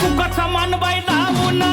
కుక్క సమాన్ బయట ఉన్నా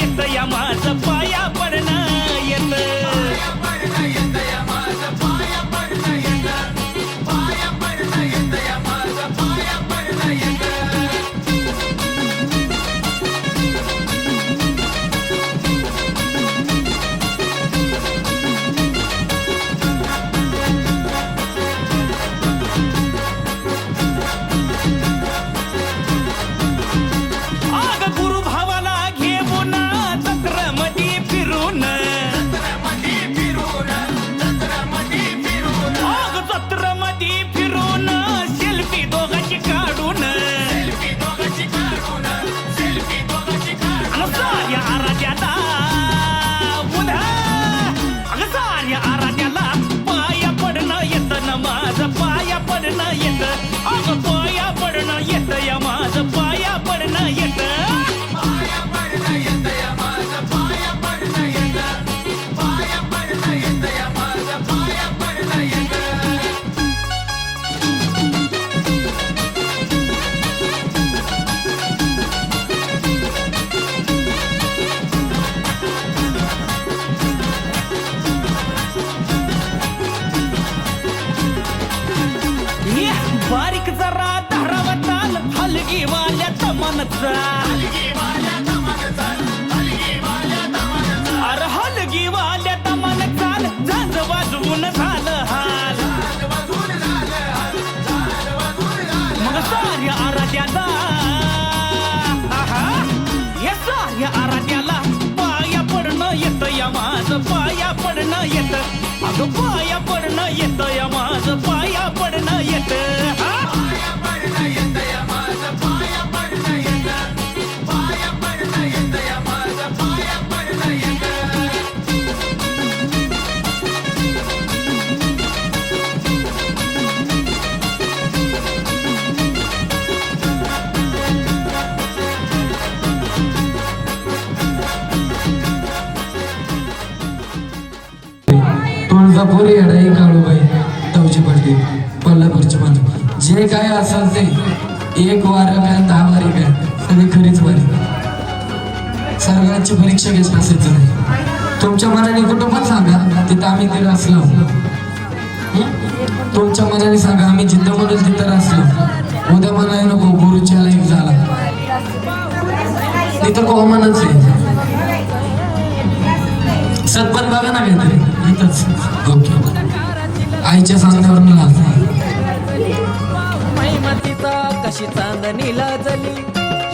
இன்றைய மாற்று दमानचा वाल्या दमान चाल झांज वाजवून झालं हाल मग आराध्याला या साऱ्या आराध्याला पाया पडणं येत या माझ पाया पडणं येत. पाया पडणं येत या पाया पडणं येत तुळजापूर येडाई काळूबाई दौजी पडली कोल्हापूरची माणूस जे काय असाल ते. एक वार काय दहा वारी काय सगळी खरीच वारी. सर्वांची परीक्षा घेत असायचं नाही. तुमच्या मनाने कुठं पण सांगा तिथं आम्ही तिथं असलो. तुमच्या मनाने सांगा आम्ही जिथं म्हणून तिथं असलो. उद्या म्हणाय नको गुरुच्या लाईफ झाला. तिथं कॉमनच आहे. सतपण बघा ना काहीतरी. इथंच ओके आईच्या सांगण्यावर लाज कशी चांदणी जली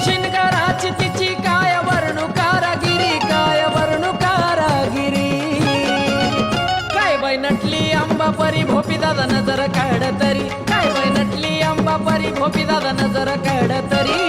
शिनगाराची तिची काय वर्णू कारागिरी काय वर्णू कारागिरी? काय बाई नटली आंबा परी भोपी दादा नजर काढ तरी काय बाई नटली आंबा परी भोपी दादा नजर काढ तरी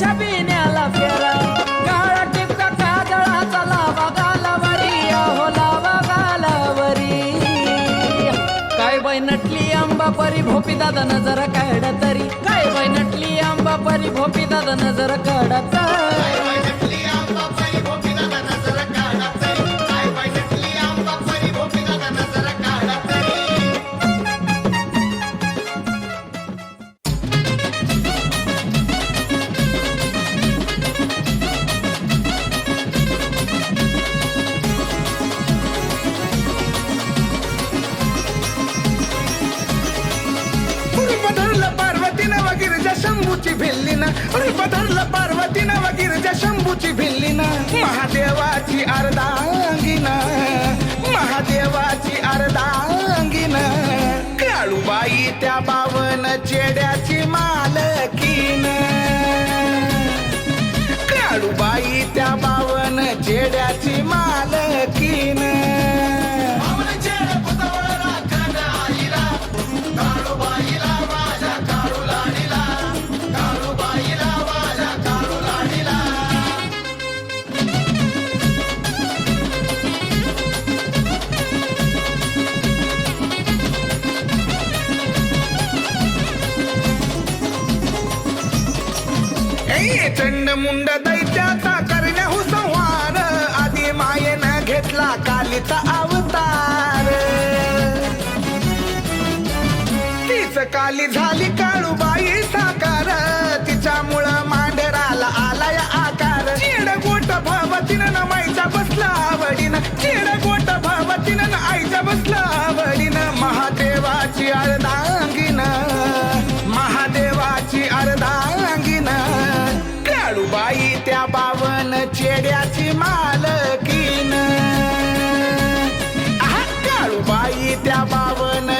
छाबिन्याला फेरा. काळा टिपका काजळाचा लावा गालावरी. अहो लावा गालावरी. काय बाई नटली आंबा परी भोपी दादा नजर काढ तरी. काय बाई नटली आंबा परी भोपी दादा नजर काढ पधरलं भिल्लीना भिल्लीनं पधरलं पार्वतीनं वगिरच्या शंभूची भिल्लीना महादेवाची अर्धांगीन महादेवाची अर्धांगीन. काळूबाई त्या बावन चेड्याची मालकीन. काळूबाई त्या बावन चेड्याची मालकीन. घेतला अवतार तीच काली झाली काळूबाई साकार तिच्यामुळं मांढराला आलाय आकार. चेड गोट भवतीनं न माईचा बसला आवडीनं. चेड गोट भवतीनं न आईचा बसला आवडीनं. महादेवाची अर्धांगीन. महादेवाची अर्धांगीन. काळूबाई त्या बावन चेड्याची मालकीन. त्या बावन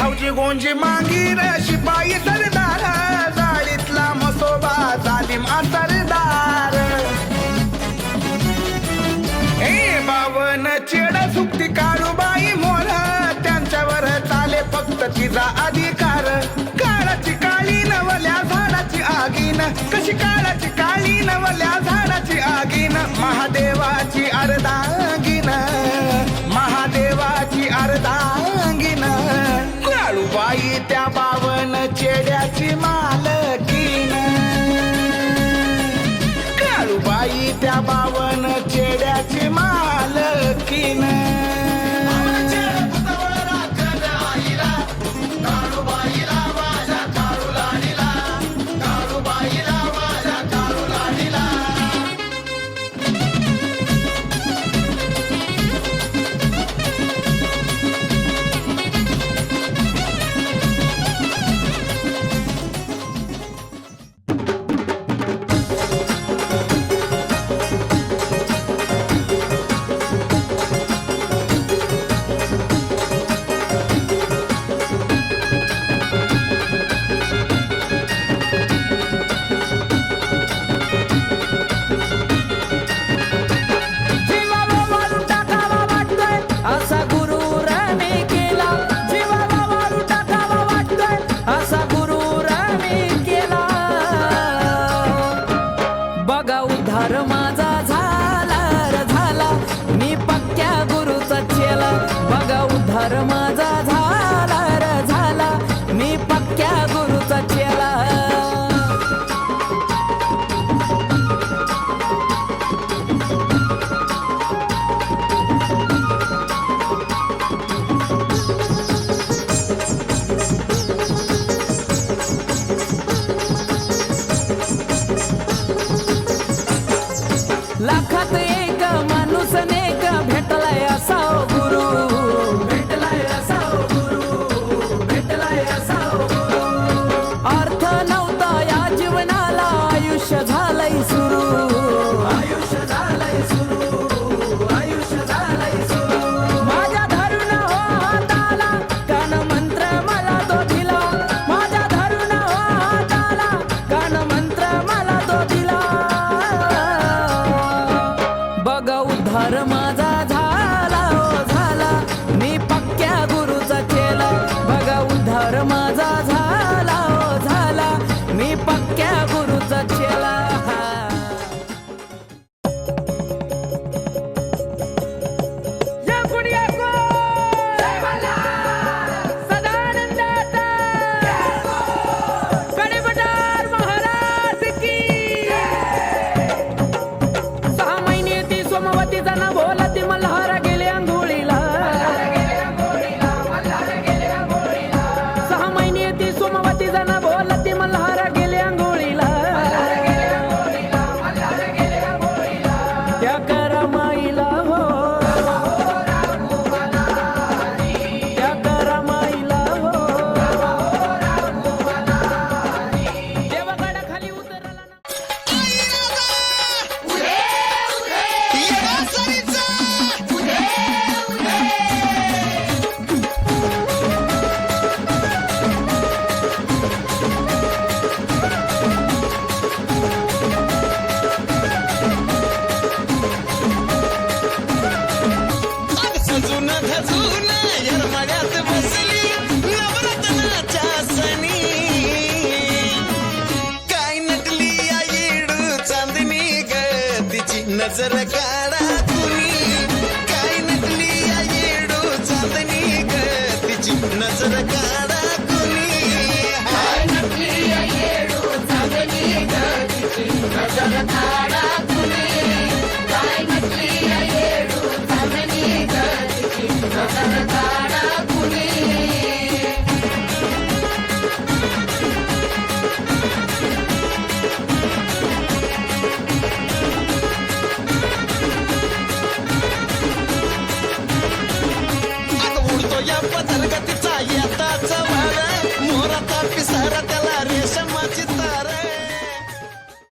भाऊजी धावची गोंजी मांगीर शिपाई सरदार जाळीतला मसोबा जालिम असरदार ए बावन चेड सुक्ती काळूबाई मोर त्यांच्यावर चाले फक्त तिचा अधिकार. काळाची काळी नवल्या झाडाची आगीन लाखात एक माणूस नेक भेटलाय असा गुरु.